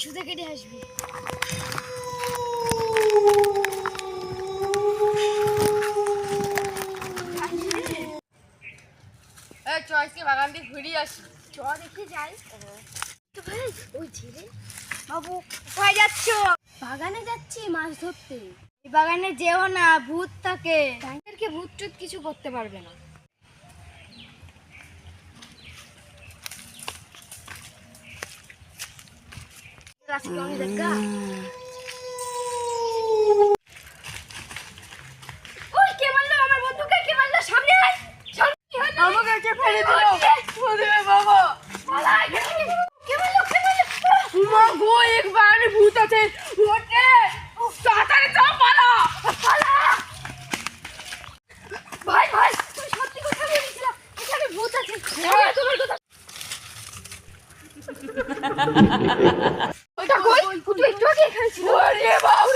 সুদে কেটে আসবি। বাগান দিয়ে ঘুরিয়ে আসি। চ দেখে যাই। তো ভাই ওই ছেলে বাবু কোথায় যাচ্ছ? বাগানে যাচ্ছি মাছ ধরতে। এই বাগানে যেও না ভূত থাকে। ভূত টুত কিছু করতে পারবে না। আজকে অনেক দেখা ওই কে What?